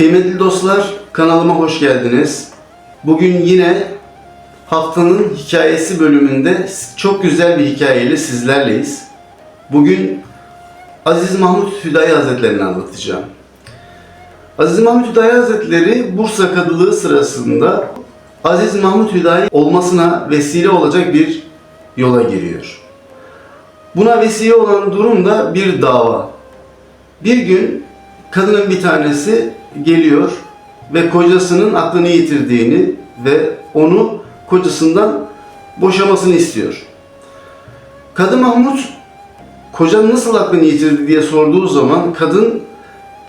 Kıymetli dostlar, kanalıma hoş geldiniz. Bugün yine haftanın hikayesi bölümünde çok güzel bir hikayeyle sizlerleyiz. Bugün Aziz Mahmut Hüdayi Hazretlerini anlatacağım. Aziz Mahmut Hüdayi Hazretleri Bursa Kadılığı sırasında Aziz Mahmut Hüdayi olmasına vesile olacak bir yola giriyor. Buna vesile olan durum da bir dava. Bir gün kadının bir tanesi geliyor ve kocasının aklını yitirdiğini ve onu kocasından boşamasını istiyor. Kadı Mahmut kocan nasıl aklını yitirdi diye sorduğu zaman kadın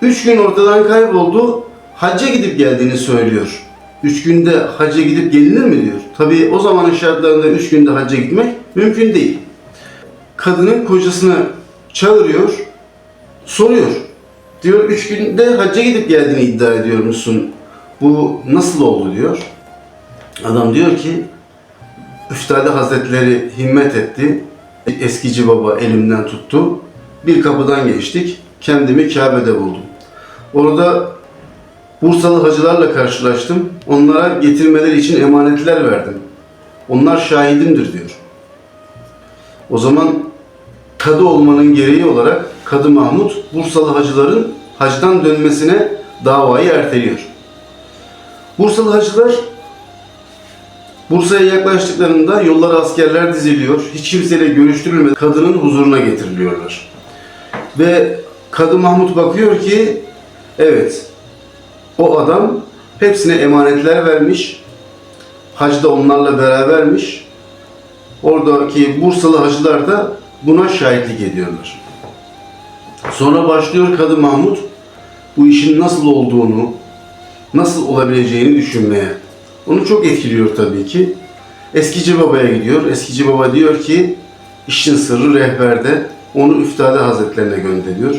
üç gün ortadan kayboldu hacca gidip geldiğini söylüyor. Üç günde hacca gidip gelinir mi diyor. Tabii o zamanın şartlarında üç günde hacca gitmek mümkün değil. Kadının kocasını çağırıyor, soruyor. Diyor üç günde hacca gidip geldiğini iddia ediyor musun? Bu nasıl oldu diyor. Adam diyor ki Üftade Hazretleri himmet etti. Eskici baba elimden tuttu. Bir kapıdan geçtik. Kendimi Kabe'de buldum. Orada Bursalı hacılarla karşılaştım. Onlara getirmeleri için emanetler verdim. Onlar şahidimdir diyor. O zaman kadı olmanın gereği olarak Kadı Mahmut Bursalı hacıların hacdan dönmesine davayı erteliyor. Bursalı hacılar Bursa'ya yaklaştıklarında yollara askerler diziliyor. Hiç kimseyle görüştürülmeden kadının huzuruna getiriliyorlar. Ve Kadı Mahmut bakıyor ki evet o adam hepsine emanetler vermiş. Hacda onlarla berabermiş. Oradaki Bursalı hacılar da buna şahitlik ediyorlar. Sonra başlıyor Kadı Mahmut bu işin nasıl olduğunu, nasıl olabileceğini düşünmeye. Onu çok etkiliyor tabii ki. Eskici Baba'ya gidiyor. Eskici Baba diyor ki işin sırrı rehberde. Onu Üftade Hazretlerine gönderiyor.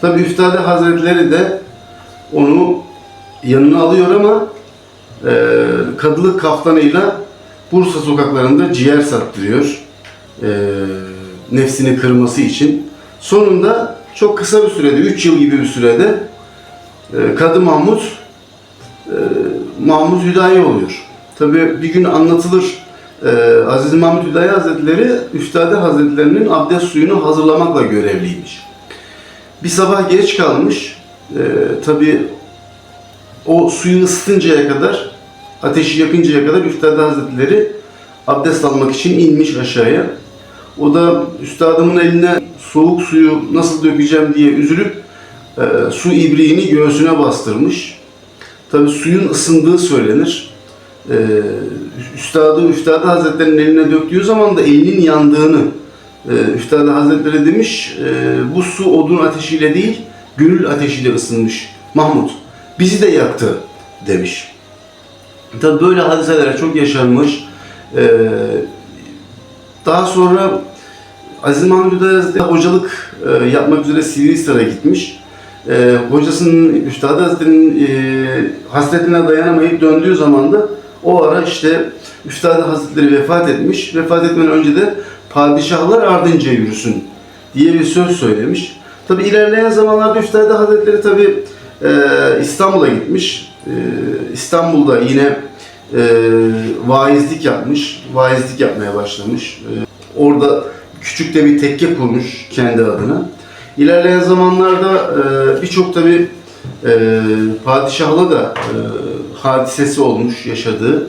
Tabii Üftade Hazretleri de onu yanına alıyor ama e, kadılık kaftanıyla Bursa sokaklarında ciğer sattırıyor. E, nefsini kırması için. Sonunda çok kısa bir sürede, 3 yıl gibi bir sürede e, Kadı Mahmut e, Mahmut Hüdayi oluyor. Tabi bir gün anlatılır e, Aziz Mahmut Hüdayi Hazretleri Üftade Hazretlerinin abdest suyunu hazırlamakla görevliymiş. Bir sabah geç kalmış. E, Tabi o suyu ısıtıncaya kadar, ateşi yakıncaya kadar Üftade Hazretleri abdest almak için inmiş aşağıya. O da üstadımın eline soğuk suyu nasıl dökeceğim diye üzülüp e, su ibriğini göğsüne bastırmış. Tabi suyun ısındığı söylenir. E, üstadı Üftade Hazretleri'nin eline döktüğü zaman da elinin yandığını e, Üftade Hazretleri demiş. E, bu su odun ateşiyle değil, gönül ateşiyle ısınmış. Mahmut bizi de yaktı demiş. Tabi böyle hadiseler çok yaşanmış. E, daha sonra Aziz Mahmud Hazretleri hocalık e, yapmak üzere Sivrihisar'a gitmiş. E, hocasının, Üstad Hazretleri'nin e, hasretine dayanamayıp döndüğü zaman da o ara işte Üstad Hazretleri vefat etmiş. Vefat etmeden önce de padişahlar ardınca yürüsün diye bir söz söylemiş. Tabi ilerleyen zamanlarda Üstad Hazretleri tabi e, İstanbul'a gitmiş. E, İstanbul'da yine e, vaizlik yapmış. Vaizlik yapmaya başlamış. E, orada küçük de bir tekke kurmuş kendi adına. İlerleyen zamanlarda e, birçok tabi e, padişahla da e, hadisesi olmuş yaşadığı.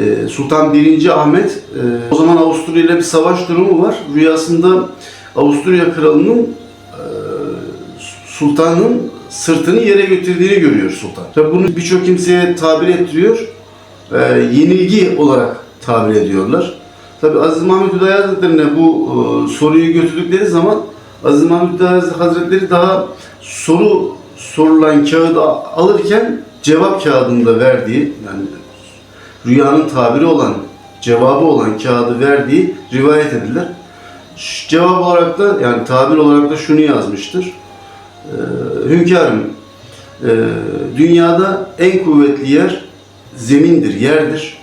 E, Sultan 1. Ahmet e, o zaman Avusturya ile bir savaş durumu var. Rüyasında Avusturya kralının e, sultanın sırtını yere götürdüğünü görüyor sultan. Tabi bunu birçok kimseye tabir ettiriyor. E, yenilgi olarak tabir ediyorlar. Tabi Aziz Mahmut Hüdayi Hazretleri'ne bu e, soruyu götürdükleri zaman Aziz Mahmut Hüdayi Hazretleri daha soru sorulan kağıdı alırken cevap kağıdında verdiği yani rüyanın tabiri olan cevabı olan kağıdı verdiği rivayet edilir. Cevap olarak da yani tabir olarak da şunu yazmıştır. Ee, hünkârım e, dünyada en kuvvetli yer zemindir, yerdir.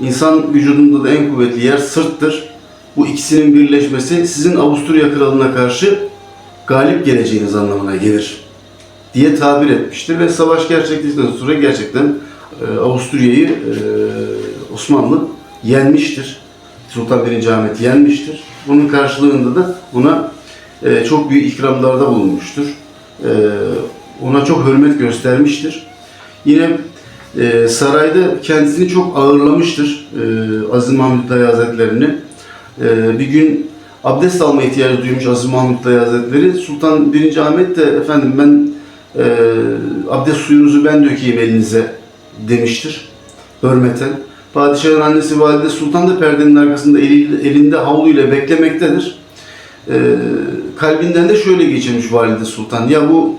İnsan vücudunda da en kuvvetli yer sırttır. Bu ikisinin birleşmesi sizin Avusturya kralına karşı galip geleceğiniz anlamına gelir diye tabir etmiştir ve savaş gerçekleştikten sonra gerçekten e, Avusturya'yı e, Osmanlı yenmiştir. Sultan 1. Ahmet yenmiştir. Bunun karşılığında da buna e, çok büyük ikramlarda bulunmuştur. Ona çok hürmet göstermiştir. Yine sarayda kendisini çok ağırlamıştır Aziz Mahmut Dayı Hazretlerini. E, bir gün abdest alma ihtiyacı duymuş Aziz Mahmut Dayı Hazretleri. Sultan 1. Ahmet de efendim ben e, abdest suyunuzu ben dökeyim elinize demiştir hürmeten. Padişahın annesi Valide Sultan da perdenin arkasında eli- elinde havluyla beklemektedir. E, kalbinden de şöyle geçirmiş Valide Sultan. Ya bu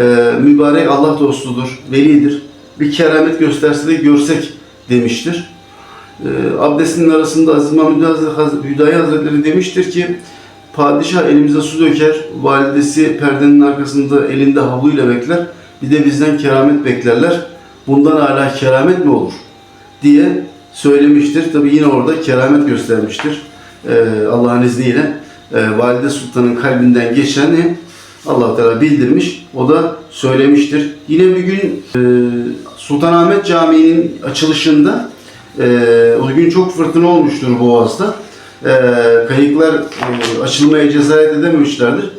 e, mübarek Allah dostudur, velidir. Bir keramet gösterse de görsek demiştir. E, abdestinin arasında Aziz Mahmud Hüdayi Hazretleri demiştir ki Padişah elimize su döker, validesi perdenin arkasında elinde havluyla bekler. Bir de bizden keramet beklerler. Bundan hala keramet mi olur? diye söylemiştir. Tabi yine orada keramet göstermiştir. Ee, Allah'ın izniyle e, Valide Sultan'ın kalbinden geçeni allah Teala bildirmiş. O da söylemiştir. Yine bir gün e, Sultanahmet Camii'nin açılışında e, o gün çok fırtına olmuştur Boğaz'da. E, kayıklar e, açılmaya cesaret edememişlerdir.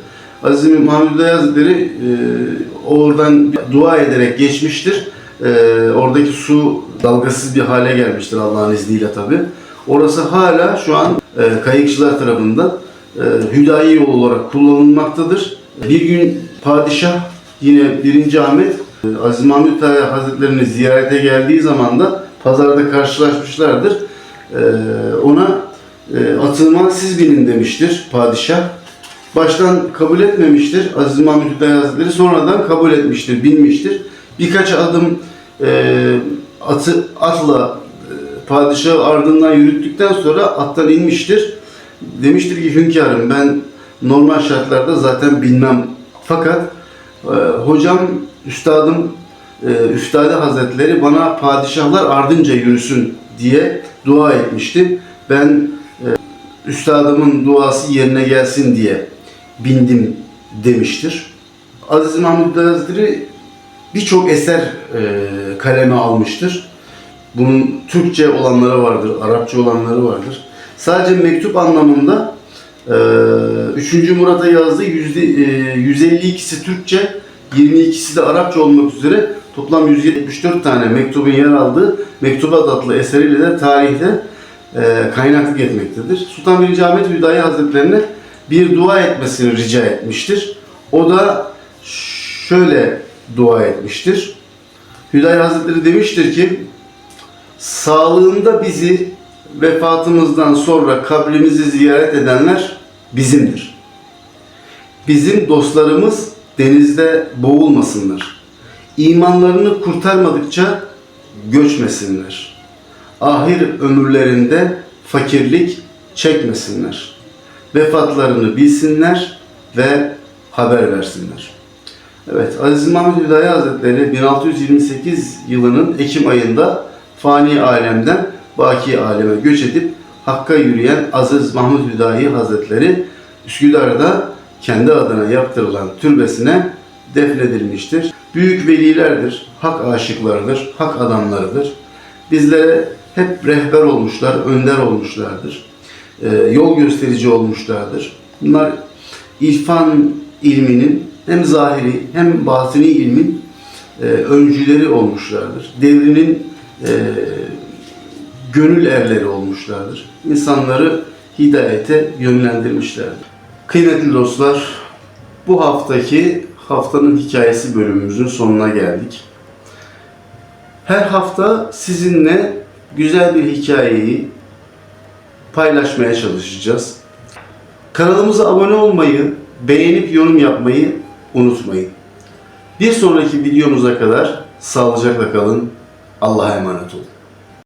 Aziz Muhammed Bey Hazretleri e, oradan dua ederek geçmiştir. E, oradaki su dalgasız bir hale gelmiştir Allah'ın izniyle tabi. Orası hala şu an e, kayıkçılar tarafından e, hüdayi yol olarak kullanılmaktadır. Bir gün padişah yine 1. Ahmet e, Aziz Mahmut Taha Hazretlerini ziyarete geldiği zaman da pazarda karşılaşmışlardır. E, ona e, atıma siz binin demiştir padişah. Baştan kabul etmemiştir Aziz Mahmut Hüdayi sonradan kabul etmiştir, binmiştir. Birkaç adım e, atı atla e, padişahı ardından yürüttükten sonra attan inmiştir. Demiştir ki hünkârım ben normal şartlarda zaten bilmem. Fakat e, hocam, üstadım, e, Üstade Hazretleri bana padişahlar ardınca yürüsün diye dua etmişti. Ben e, üstadımın duası yerine gelsin diye bindim demiştir. Aziz Mahmud Hazretleri birçok eser e, kaleme almıştır. Bunun Türkçe olanları vardır, Arapça olanları vardır. Sadece mektup anlamında e, 3. Murat'a yazdığı yüzde, e, 152'si Türkçe, 22'si de Arapça olmak üzere toplam 174 tane mektubun yer aldığı Mektubat adlı eseriyle de tarihte e, kaynaklık etmektedir. Sultan 1. Ahmet Hüdayi Hazretlerine bir dua etmesini rica etmiştir. O da şöyle dua etmiştir. Hüdayi Hazretleri demiştir ki sağlığında bizi vefatımızdan sonra kabrimizi ziyaret edenler bizimdir. Bizim dostlarımız denizde boğulmasınlar. İmanlarını kurtarmadıkça göçmesinler. Ahir ömürlerinde fakirlik çekmesinler. Vefatlarını bilsinler ve haber versinler. Evet, Aziz Mahmud Hüdayi Hazretleri 1628 yılının Ekim ayında fani alemden baki aleme göç edip Hakk'a yürüyen Aziz Mahmud Hüdayi Hazretleri Üsküdar'da kendi adına yaptırılan türbesine defnedilmiştir. Büyük velilerdir, hak aşıklarıdır, hak adamlarıdır. Bizlere hep rehber olmuşlar, önder olmuşlardır. Ee, yol gösterici olmuşlardır. Bunlar irfan ilminin hem zahiri hem batini ilmin e, öncüleri olmuşlardır. Devrinin e, gönül erleri olmuşlardır. İnsanları hidayete yönlendirmişlerdir. Kıymetli dostlar, bu haftaki haftanın hikayesi bölümümüzün sonuna geldik. Her hafta sizinle güzel bir hikayeyi paylaşmaya çalışacağız. Kanalımıza abone olmayı, beğenip yorum yapmayı unutmayın. Bir sonraki videomuza kadar sağlıcakla kalın. Allah'a emanet olun.